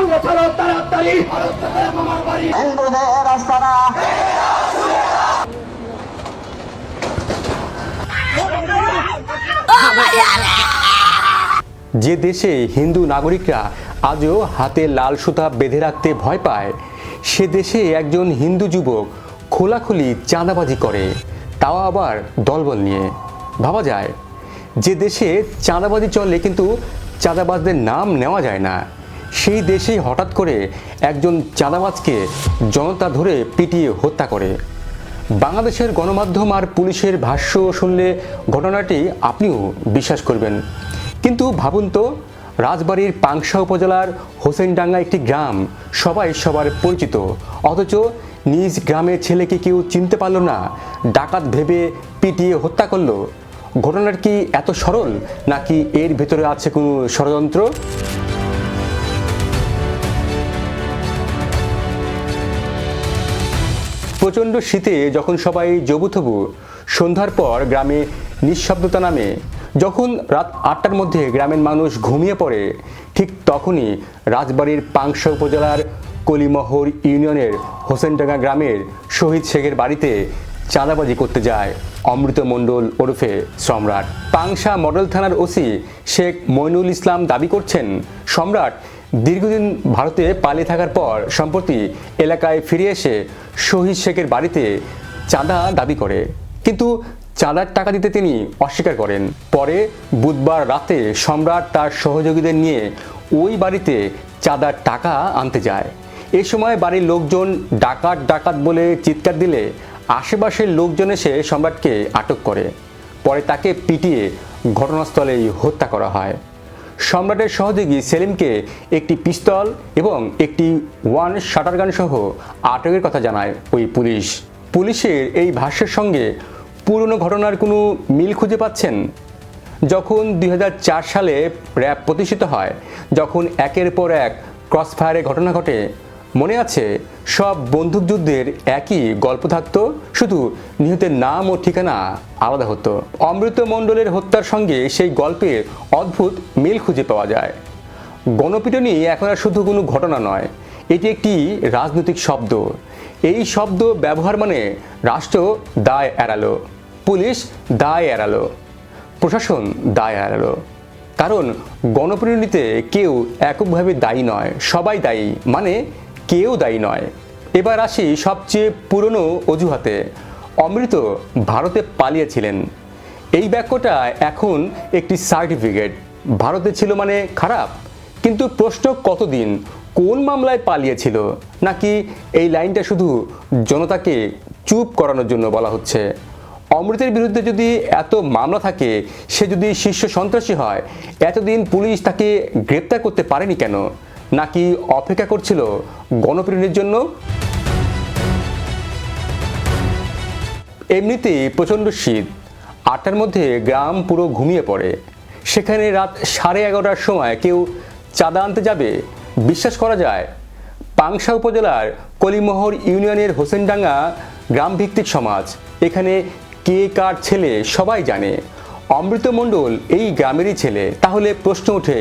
ভঙ্গ ছাড়ো তাড়াতাড়ি। যে দেশে হিন্দু নাগরিকরা আজও হাতে লাল সুতা বেঁধে রাখতে ভয় পায়, সে দেশে একজন হিন্দু যুবক খোলাখুলি চাঁদাবাজি করে, তাও আবার দলবল নিয়ে। ভাবা যায়, যে দেশে চাঁদাবাজি চলে কিন্তু চাঁদাবাজদের নাম নেওয়া যায় না। সেই দেশেই হঠাৎ করে একজন চাঁদাবাজকে জনতা ধরে পিটিয়ে হত্যা করে। বাংলাদেশের গণমাধ্যম আর পুলিশের ভাষ্য শুনলে ঘটনাটি আপনিও বিশ্বাস করবেন। কিন্তু ভাবুন তো, রাজবাড়ির পাংশা উপজেলার হোসেনডাঙ্গা একটি গ্রাম সবাই সবার পরিচিত। অথচ নিজ গ্রামের ছেলেকে কেউ চিনতে পারল না, ডাকাত ভেবে পিটিয়ে হত্যা করল। ঘটনার কি এত সরল, নাকি এর ভেতরে আছে কোনো ষড়যন্ত্র? প্রচণ্ড শীতে যখন সবাই জবুথবু সন্ধ্যার পর গ্রামে নিঃশব্দতা নামে, যখন রাত আটটার মধ্যে গ্রামের মানুষ ঘুমিয়ে পড়ে, ঠিক তখনই রাজবাড়ির পাংশা উপজেলার কলিমহর ইউনিয়নের হোসেনডাঙ্গা গ্রামের শহীদ শেখের বাড়িতে চাঁদাবাজি করতে যায় অমৃত মণ্ডল ওরফে সম্রাট। পাংশা মডেল থানার ওসি শেখ মইনুল ইসলাম দাবি করছেন, সম্রাট দীর্ঘদিন ভারতে পালিয়ে থাকার পর সম্প্রতি এলাকায় ফিরে এসে শহীদ শেখের বাড়িতে চাঁদা দাবি করে। কিন্তু চাঁদার টাকা দিতে তিনি অস্বীকার করেন। পরে বুধবার রাতে সম্রাট তার সহযোগীদের নিয়ে ওই বাড়িতে চাঁদার টাকা আনতে যায়। এ সময় বাড়ির লোকজন ডাকাত ডাকাত বলে চিৎকার দিলে আশেপাশের লোকজন এসে সম্রাটকে আটক করে। পরে তাকে পিটিয়ে ঘটনাস্থলেই হত্যা করা হয়। সম্রাটের সহযোগী সেলিমকে একটি পিস্তল এবং একটি ওয়ান শাটারগান সহ আটকের কথা জানায় ওই পুলিশ। পুলিশের এই ভাষ্যের সঙ্গে পুরনো ঘটনার কোনো মিল খুঁজে পাচ্ছেন? যখন দুই হাজার চার সালে র্যাব প্রতিষ্ঠিত হয়, যখন একের পর এক ক্রসফায়ারের ঘটনা ঘটে মনে আছে, সব বন্দুকযুদ্ধের একই গল্প থাকতো, শুধু নিহতের নাম ও ঠিকানা আলাদা হতো। অমৃত মণ্ডলের হত্যার সঙ্গে সেই গল্পের অদ্ভুত মিল খুঁজে পাওয়া যায়। গণপিটুনি এখন আর শুধু কোনো ঘটনা নয়, এটি একটি রাজনৈতিক শব্দ। এই শব্দ ব্যবহার মানে রাষ্ট্র দায় এড়ালো, পুলিশ দায় এড়ালো, প্রশাসন দায় এড়ালো। কারণ গণপরিণতিতে কেউ এককভাবে দায়ী নয়, সবাই দায়ী মানে কেউ দায়ী নয়। এবার আসি সবচেয়ে পুরনো অজুহাতে। অমৃত ভারতে পালিয়েছিলেন। এই বাক্যটা এখন একটি সার্টিফিকেট। ভারতে ছিল মানে খারাপ। কিন্তু প্রশ্ন কতদিন, কোন মামলায় পালিয়েছিল? নাকি এই লাইনটা শুধু জনতাকে চুপ করানোর জন্য বলা হচ্ছে? অমৃতের বিরুদ্ধে যদি এত মামলা থাকে, সে যদি শীর্ষ সন্ত্রাসী হয়, এতদিন পুলিশ তাকে গ্রেপ্তার করতে পারেনি কেন? নাকি অপেক্ষা করছিল গণপিটুনির জন্য? এমনিতেই প্রচণ্ড শীত। আটটার মধ্যে গ্রাম পুরো ঘুমিয়ে পড়ে। সেখানে রাত সাড়ে এগারোটার সময় কেউ চাঁদা আনতে যাবে। বিশ্বাস করা যায়, পাংশা উপজেলার কলিমোহর ইউনিয়নের হোসেনডাঙ্গা গ্রামভিত্তিক সমাজ। এখানে কে কার ছেলে সবাই জানে। অমৃত মণ্ডল এই গ্রামেরই ছেলে। তাহলে প্রশ্ন ওঠে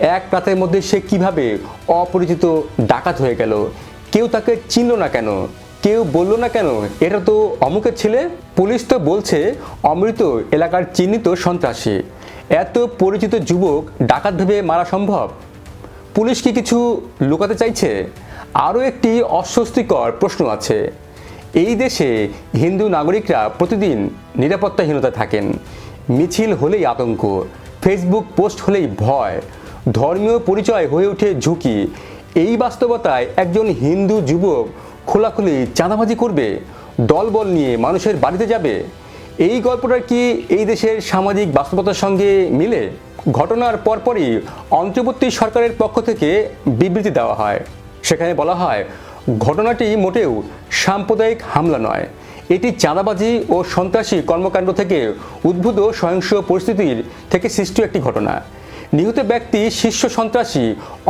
এক রাতের মধ্যে সে কীভাবে অপরিচিত ডাকাত হয়ে গেল? কেউ তাকে চিনল না কেন? কেউ বলল না কেন? এটা তো অমুকের ছেলে? পুলিশ তো বলছে অমৃত এলাকার চিহ্নিত সন্ত্রাসী। এত পরিচিত যুবক ডাকাত ভেবে মারা সম্ভব? পুলিশ কি কিছু লুকাতে চাইছে? আরও একটি অস্বস্তিকর প্রশ্ন আছে। এই দেশে হিন্দু নাগরিকরা প্রতিদিন নিরাপত্তাহীনতা থাকেন। মিছিল হলেই আতঙ্ক ফেসবুক পোস্ট হলেই ভয়। ধর্মীয় পরিচয় হয়ে ওঠে ঝুঁকি। এই বাস্তবতায় একজন হিন্দু যুবক খোলাখুলি চাঁদাবাজি করবে, দলবল নিয়ে মানুষের বাড়িতে যাবে। এই গল্পটা কি এই দেশের সামাজিক বাস্তবতার সঙ্গে মিলে? ঘটনার পরপরই অন্তর্বর্তী সরকারের পক্ষ থেকে বিবৃতি দেওয়া হয়। সেখানে বলা হয়, ঘটনাটি মোটেও সাম্প্রদায়িক হামলা নয়। এটি চাঁদাবাজি ও সন্ত্রাসী কর্মকাণ্ড থেকে উদ্ভূত সহিংস পরিস্থিতির থেকে সৃষ্ট একটি ঘটনা। নিহত ব্যক্তি শীর্ষ সন্ত্রাসী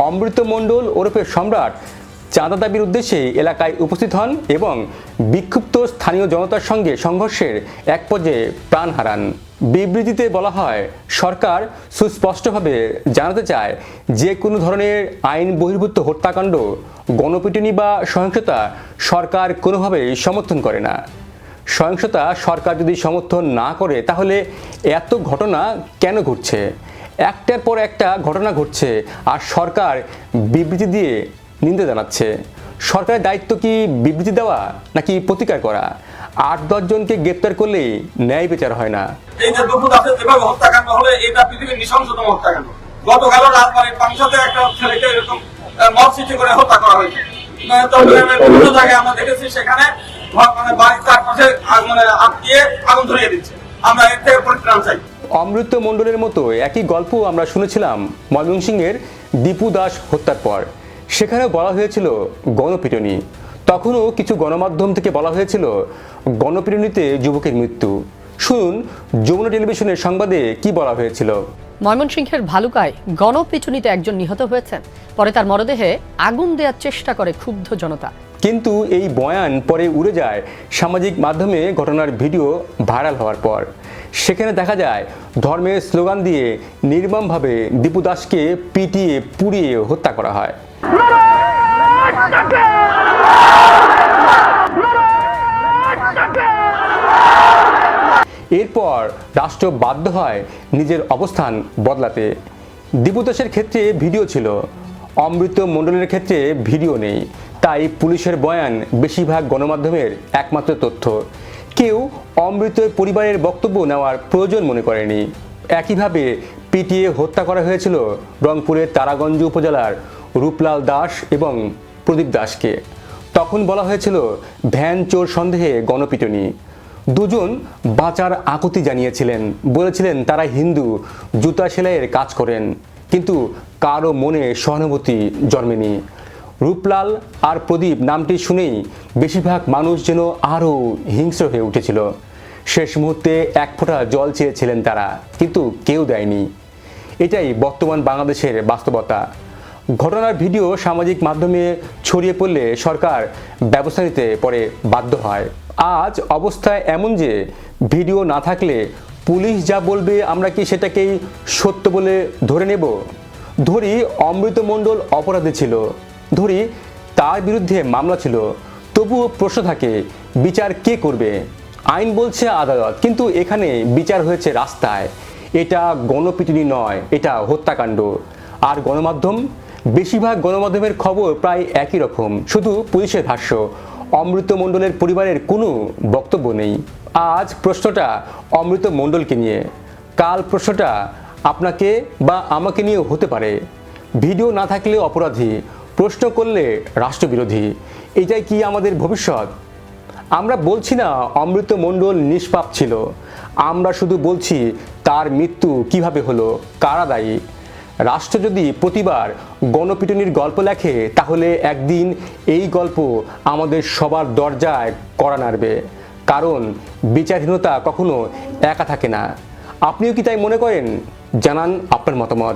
অমৃত মণ্ডল ওরফে সম্রাট। চাঁদা দাবির উদ্দেশ্যে এলাকায় উপস্থিত হন এবং বিক্ষুব্ধ স্থানীয় জনতার সঙ্গে সংঘর্ষের এক পর্যায়ে প্রাণ হারান। বিবৃতিতে বলা হয়, সরকার সুস্পষ্টভাবে জানাতে চায়, যে কোনো ধরনের আইন বহির্ভূত হত্যাকাণ্ড, গণপিটুনি বা সহিংসতা সরকার কোনোভাবেই সমর্থন করে না। সহিংসতা সরকার যদি সমর্থন না করে, তাহলে এত ঘটনা কেন ঘটছে? একটার পর একটা ঘটনা ঘটছে আর সরকার বিবৃতি দিয়ে নিন্দা জানাচ্ছে। সরকারের দায়িত্ব কি বিবৃতি দেওয়া নাকি প্রতিকার করা? আট দশজনকে গ্রেপ্তার করলেই ন্যায় বিচার হয় না। আমরা দেখেছি, সেখানে মানে আগুন ধরিয়ে দিচ্ছে। আমরা এর থেকে পরিত্রাণ চাই। অমৃত মণ্ডলের মতো একই গল্প আমরা শুনেছিলাম ময়মনসিংহের দীপু দাস হত্যার পর। সেখানে বলা হয়েছিল গণপিটনি। তখনও কিছু গণমাধ্যম থেকে বলা হয়েছিল গণপিটনিতে যুবকের মৃত্যু। শুনুন যমুনা টেলিভিশনের সংবাদে কি বলা হয়েছিল। ময়মনসিংহের ভালুকায় গণপিটুনিতে একজন নিহত হয়েছেন। পরে তার মরদেহে আগুন দেওয়ার চেষ্টা করে ক্ষুব্ধ জনতা। কিন্তু এই বয়ান পরে উড়ে যায় সামাজিক মাধ্যমে ঘটনার ভিডিও ভাইরাল হওয়ার পর। সেখানে দেখা যায়, ধর্মের স্লোগান দিয়ে নির্মমভাবে দীপু দাসকে পিটিয়ে, পুড়িয়ে হত্যা করা হয়। এরপর রাষ্ট্র বাধ্য হয় নিজের অবস্থান বদলাতে। দীপুদাসের ক্ষেত্রে ভিডিও ছিল, অমৃত মণ্ডলের ক্ষেত্রে ভিডিও নেই। তাই পুলিশের বয়ান বেশিরভাগ গণমাধ্যমের একমাত্র তথ্য। কেউ অমৃতের পরিবারের বক্তব্য নেওয়ার প্রয়োজন মনে করেনি। একইভাবে পিটিয়ে হত্যা করা হয়েছিল রংপুরের তারাগঞ্জ উপজেলার রূপলাল দাস এবং প্রদীপ দাসকে। তখন বলা হয়েছিল, ভ্যান চোর সন্দেহে গণপিটনি। দুজন বাঁচার আকুতি জানিয়েছিলেন। বলেছিলেন, তারা হিন্দু, জুতা সেলাইয়ের কাজ করেন, কিন্তু কারও মনে সহানুভূতি জন্মেনি। রূপলাল আর প্রদীপ নামটি শুনেই বেশিরভাগ মানুষ যেন আরও হিংস্র হয়ে উঠেছিল। শেষ মুহূর্তে এক ফোঁটা জল চেয়েছিলেন তারা, কিন্তু কেউ দেয়নি। এটাই বর্তমান বাংলাদেশের বাস্তবতা। ঘটনার ভিডিও সামাজিক মাধ্যমে ছড়িয়ে পড়লে সরকার ব্যবস্থা নিতে পরে বাধ্য হয়। আজ অবস্থায় এমন যে ভিডিও না থাকলে পুলিশ যা বলবে আমরা কি সেটাকেই সত্য বলে ধরে নেব? ধরি অমৃত মণ্ডল অপরাধী ছিল। ধরি তার বিরুদ্ধে মামলা ছিল, তবুও প্রশ্ন থাকে, বিচার কে করবে? আইন বলছে আদালত, কিন্তু এখানে বিচার হয়েছে রাস্তায়। এটা গণপিটুনি নয়, এটা হত্যাকাণ্ড। আর গণমাধ্যম? বেশিরভাগ গণমাধ্যমের খবর প্রায় একই রকম, শুধু পুলিশের ভাষ্য। অমৃত মণ্ডলের পরিবারের কোনো বক্তব্য নেই। আজ প্রশ্নটা অমৃত মণ্ডলকে নিয়ে। কাল প্রশ্নটা আপনাকে বা আমাকে নিয়ে হতে পারে। ভিডিও না থাকলে অপরাধী। প্রশ্ন করলে রাষ্ট্রবিরোধী, এটাই কি আমাদের ভবিষ্যৎ? আমরা বলছি না অমৃত মণ্ডল নিষ্পাপ ছিল, আমরা শুধু বলছি তার মৃত্যু কীভাবে হলো, কারা দায়ী? রাষ্ট্র যদি প্রতিবার গণপিটুনির গল্প লেখে, তাহলে একদিন এই গল্প আমাদের সবার দরজায় করা নাড়বে। কারণ বিচারহীনতা কখনো একা থাকে না। আপনিও কি তাই মনে করেন? জানান আপনার মতামত।